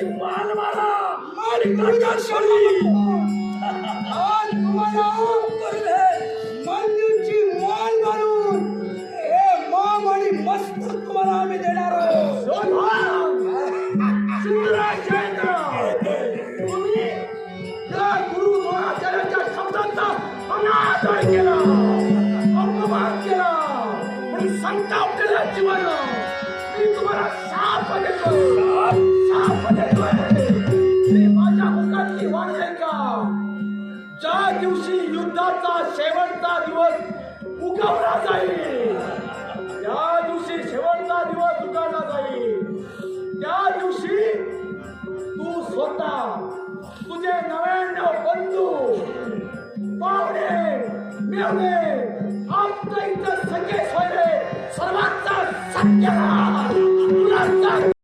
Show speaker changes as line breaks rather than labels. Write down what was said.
त्याची
आज तुम्हाला मंजूची मान मारून हे मॉम आणि मस्तक तुम्हाला आम्ही देणार
तुम्ही या गुरु द्रोणाचार्याच्या शब्दांचा अनादर केला अपमान केला म्हणून संताप केला जीवन मी तुम्हाला साप देतो. दिवशी युद्धाचा शेवटचा दिवस उगवला जाईल. त्या दिवशी शेवटचा दिवस उगवला जाईल. त्या दिवशी तू स्वतः तुझे नव्याण्णव बंधू पाहुणे मेहणे आमच्या इतर सगळे सोयरे सर्वांचा सत्य